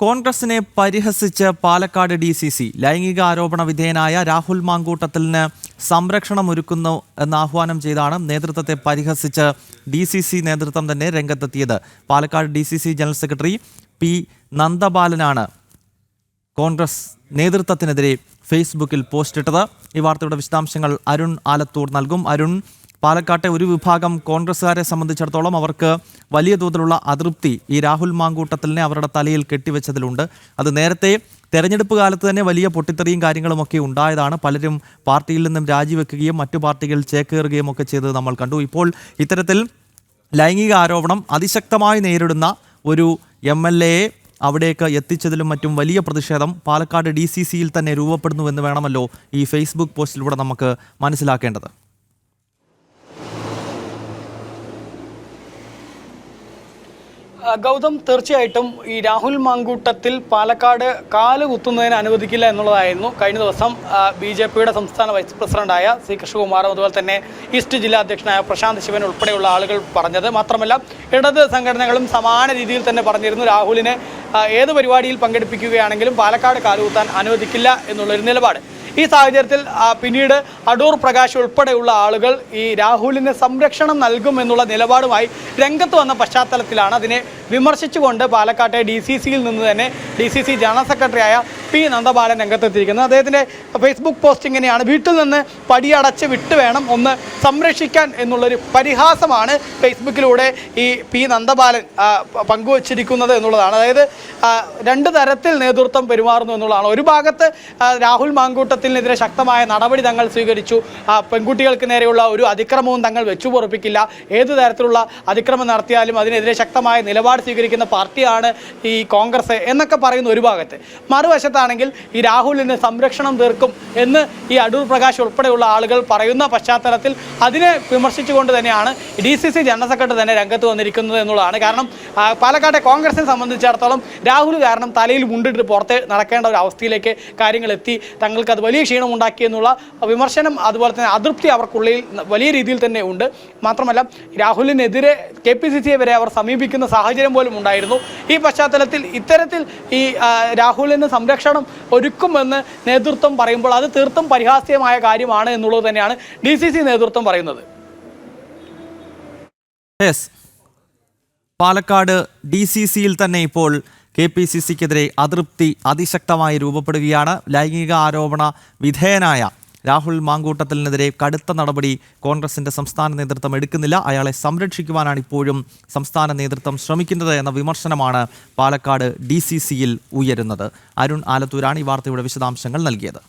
കോൺഗ്രസിനെ പരിഹസിച്ച് Palakkad D C C. ലൈംഗിക ആരോപണ വിധേയനായ രാഹുൽ മാങ്കൂട്ടത്തിന് സംരക്ഷണം ഒരുക്കുന്നു എന്ന് ആഹ്വാനം ചെയ്താണ് നേതൃത്വത്തെ പരിഹസിച്ച് ഡി സി സി നേതൃത്വം തന്നെ രംഗത്തെത്തിയത്. Palakkad D C C general secretary P നന്ദബാലനാണ് Congress നേതൃത്വത്തിനെതിരെ ഫേസ്ബുക്കിൽ പോസ്റ്റിട്ടത്. ഈ വാർത്തയുടെ വിശദാംശങ്ങൾ അരുൺ ആലത്തൂർ നൽകും. അരുൺ പാലക്കാട്ടെ ഒരു വിഭാഗം കോൺഗ്രസ്സുകാരെ സംബന്ധിച്ചിടത്തോളം അവർക്ക് വലിയ തോതിലുള്ള അതൃപ്തി ഈ രാഹുൽ മാങ്കൂട്ടത്തിലിനെ അവരുടെ തലയിൽ കെട്ടിവെച്ചതിലുണ്ട്. അത് നേരത്തെ തെരഞ്ഞെടുപ്പ് കാലത്ത് തന്നെ വലിയ പൊട്ടിത്തെറിയും കാര്യങ്ങളുമൊക്കെ ഉണ്ടായതാണ്. പലരും പാർട്ടിയിൽ നിന്നും രാജിവെക്കുകയും മറ്റു പാർട്ടികൾ ചേക്കേറുകയും ഒക്കെ ചെയ്തത് നമ്മൾ കണ്ടു. ഇപ്പോൾ ഇത്തരത്തിൽ ലൈംഗിക ആരോപണം അതിശക്തമായി നേരിടുന്ന ഒരു എം എൽ എയെ അവിടേക്ക് എത്തിച്ചതിലും മറ്റും വലിയ പ്രതിഷേധം പാലക്കാട് ഡി സി സിയിൽ തന്നെ രൂപപ്പെടുന്നുവെന്ന് വേണമല്ലോ ഈ ഫേസ്ബുക്ക് പോസ്റ്റിലൂടെ നമുക്ക് മനസ്സിലാക്കേണ്ടത്. ഗൗതം തീർച്ചയായിട്ടും ഈ രാഹുൽ മാങ്കൂട്ടത്തിൽ പാലക്കാട് കാൽ കുത്തുന്നതിന് അനുവദിക്കില്ല എന്നുള്ളതായിരുന്നു. കഴിഞ്ഞ ദിവസം ബി ജെ പിയുടെ സംസ്ഥാന വൈസ് പ്രസിഡന്റായ സി കൃഷ്ണകുമാറും അതുപോലെ തന്നെ ഈസ്റ്റ് ജില്ലാ അധ്യക്ഷനായ പ്രശാന്ത് ശിവൻ ഉൾപ്പെടെയുള്ള ആളുകൾ പറഞ്ഞത് മാത്രമല്ല ഇടത് സംഘടനകളും സമാന രീതിയിൽ തന്നെ പറഞ്ഞിരുന്നു രാഹുലിനെ ഏത് പരിപാടിയിൽ പങ്കെടുപ്പിക്കുകയാണെങ്കിലും പാലക്കാട് കാലുകുത്താൻ അനുവദിക്കില്ല എന്നുള്ളൊരു നിലപാട്. ഈ സാഹചര്യത്തിൽ പിന്നീട് അടൂർ പ്രകാശ് ഉൾപ്പെടെയുള്ള ആളുകൾ ഈ രാഹുലിന് സംരക്ഷണം നൽകുമെന്നുള്ള നിലപാടുമായി രംഗത്ത് വന്ന പശ്ചാത്തലത്തിലാണ് അതിനെ വിമർശിച്ചുകൊണ്ട് പാലക്കാട്ടെ ഡി സി സിയിൽ നിന്ന് തന്നെ ഡി സി സി ജനറൽ സെക്രട്ടറിയായ പി നന്ദബാലൻ രംഗത്തെത്തിയിരിക്കുന്നത്. അദ്ദേഹത്തിന്റെ ഫേസ്ബുക്ക് പോസ്റ്റ് ഇങ്ങനെയാണ്. വീട്ടിൽ നിന്ന് പടിയടച്ച് വിട്ട് വേണം ഒന്ന് സംരക്ഷിക്കാൻ എന്നുള്ളൊരു പരിഹാസമാണ് ഫേസ്ബുക്കിലൂടെ ഈ പി നന്ദബാലൻ പങ്കുവച്ചിരിക്കുന്നത് എന്നുള്ളതാണ്. അതായത് രണ്ട് തരത്തിൽ നേതൃത്വം പെരുമാറുന്നു എന്നുള്ളതാണ്. ഒരു ഭാഗത്ത് രാഹുൽ മാങ്കൂട്ടത്തിനെതിരെ ശക്തമായ നടപടി തങ്ങൾ സ്വീകരിച്ചു. പെൺകുട്ടികൾക്ക് നേരെയുള്ള ഒരു അതിക്രമവും തങ്ങൾ വെച്ചു പൊറപ്പിക്കില്ല ഏത് തരത്തിലുള്ള അതിക്രമം നടത്തിയാലും അതിനെതിരെ ശക്തമായ നിലപാട് സ്വീകരിക്കുന്ന പാർട്ടിയാണ് ഈ കോൺഗ്രസ് എന്നൊക്കെ പറയുന്ന ഒരു ഭാഗത്ത്. മറുവശത്താണെങ്കിൽ ഈ രാഹുലിന് സംരക്ഷണം തീർക്കും എന്ന് ഈ അടൂർ പ്രകാശ് ഉൾപ്പെടെയുള്ള ആളുകൾ പറയുന്ന പശ്ചാത്തലത്തിൽ അതിനെ വിമർശിച്ചുകൊണ്ട് തന്നെയാണ് D C C general secretary തന്നെ രംഗത്ത് വന്നിരിക്കുന്നത് എന്നുള്ളതാണ്. കാരണം പാലക്കാട്ടെ കോൺഗ്രസിനെ സംബന്ധിച്ചിടത്തോളം രാഹുൽ കാരണം തലയിൽ മുണ്ടിട്ട് പുറത്ത് നടക്കേണ്ട ഒരു അവസ്ഥയിലേക്ക് കാര്യങ്ങൾ എത്തി. തങ്ങൾക്ക് അത് വലിയ ക്ഷീണം എന്നുള്ള വിമർശനം അതുപോലെ തന്നെ അതൃപ്തി അവർക്കുള്ളിൽ വലിയ രീതിയിൽ തന്നെ ഉണ്ട്. മാത്രമല്ല രാഹുലിനെതിരെ കെ പി സി സിയെ വരെ അവർ സമീപിക്കുന്ന സാഹചര്യം പോലും ഉണ്ടായിരുന്നു. ഈ പശ്ചാത്തലത്തിൽ ഇത്തരത്തിൽ ഈ രാഹുലിന് സംരക്ഷണം ഒരുക്കുമെന്ന് നേതൃത്വം പറയുമ്പോൾ അത് തീർത്തും പരിഹാസ്യമായ കാര്യമാണ് എന്നുള്ളത് തന്നെയാണ് ഡി നേതൃത്വം പറയുന്നത്. പാലക്കാട് ഡി സി സിയിൽ തന്നെ ഇപ്പോൾ കെ പി സി സിക്കെതിരെ അതൃപ്തി അതിശക്തമായി രൂപപ്പെടുകയാണ്. ലൈംഗിക ആരോപണ വിധേയനായ രാഹുൽ മാങ്കൂട്ടത്തിനെതിരെ കടുത്ത നടപടി കോൺഗ്രസിന്റെ സംസ്ഥാന നേതൃത്വം എടുക്കുന്നില്ല. അയാളെ സംരക്ഷിക്കുവാനാണ് ഇപ്പോഴും സംസ്ഥാന നേതൃത്വം ശ്രമിക്കുന്നത് എന്ന വിമർശനമാണ് പാലക്കാട് ഡി സി സിയിൽ ഉയരുന്നത്. അരുൺ ആലത്തൂരാണ് ഈ വാർത്തയുടെ വിശദാംശങ്ങൾ നൽകിയത്.